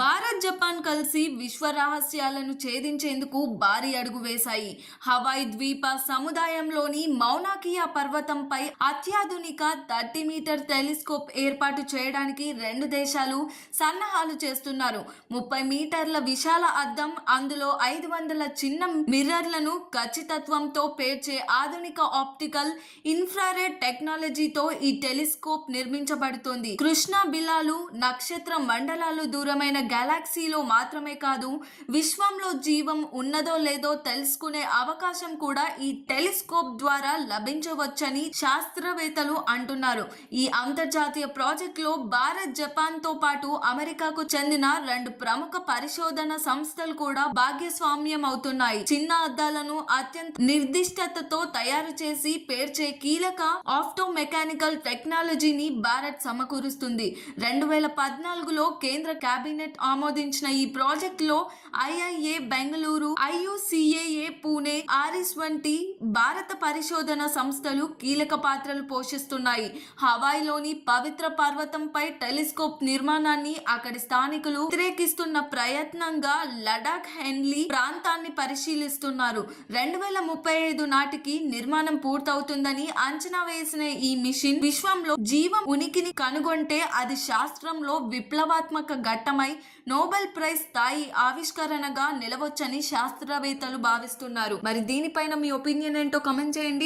Bharat Japan కలిసి విశ్వ రహస్యాలను ఛేదించేందుకు భారీ అడుగు వేశాయి. హవాయ్ ద్వీప సముదాయంలోని మౌనాకియా పర్వతంపై అత్యాధునిక థర్టీ మీటర్ టెలిస్కోప్ ఏర్పాటు చేయడానికి రెండు దేశాలు సన్నాహాలు చేస్తున్నారు. ముప్పై మీటర్ల విశాల అద్దం అందులో ఐదు వందల చిన్న మిర్రర్లను ఖచ్చితత్వంతో పేర్చే ఆధునిక ఆప్టికల్ ఇన్ఫ్రారెడ్ టెక్నాలజీతో ఈ టెలిస్కోప్ నిర్మించబడుతోంది. కృష్ణ బిలాలు నక్షత్ర మండలాలు దూరమైన గెలాక్సీలో మాత్రమే కాదు విశ్వంలో జీవం ఉన్నదో లేదో తెలుసుకునే అవకాశం కూడా ఈ టెలిస్కోప్ ద్వారా లభించవచ్చని శాస్త్రవేత్తలు అంటున్నారు. ఈ అంతర్జాతీయ ప్రాజెక్టులో భారత్ జపాన్తో పాటు అమెరికాకు చెందిన రెండు ప్రముఖ పరిశోధన సంస్థలు కూడా భాగ్యస్వామ్యం అవుతున్నాయి చిన్న అద్దాలను అత్యంత నిర్దిష్టతతో తయారు చేసి పేర్చే కీలక ఆఫ్టో మెకానికల్ టెక్నాలజీని భారత్ సమకూరుస్తుంది. రెండు వేల పద్నాలుగులో కేంద్ర కేబినెట్ ఆమోదించిన ఈ ప్రాజెక్టులో ఐఐఏ బెంగళూరు ఐయుసిఏఏ పూణే ఆరిస్ వంటి భారత పరిశోధన సంస్థలు కీలక పాత్రలు పోషిస్తున్నాయి. హవాయిలోని పవిత్ర పర్వతంపై టెలిస్కోప్ నిర్మాణాన్ని అక్కడి స్థానికులు వ్యతిరేకిస్తున్న ప్రయత్నంగా లడాక్ హెన్లీ ప్రాంతాన్ని పరిశీలిస్తున్నారు. రెండు వేల ముప్పై ఐదు నాటికి నిర్మాణం పూర్తవుతుందని అంచనా వేసిన ఈ మిషన్ విశ్వంలో జీవం ఉనికిని కనుగొంటే అది శాస్త్రంలో విప్లవాత్మక ఘట్టమై నోబెల్ ప్రైజ్ స్థాయి ఆవిష్కరణగా నిలవచ్చని శాస్త్రవేత్తలు భావిస్తున్నారు. మరి దీనిపైన మీ ఒపీనియన్ ఏంటో కమెంట్ చేయండి.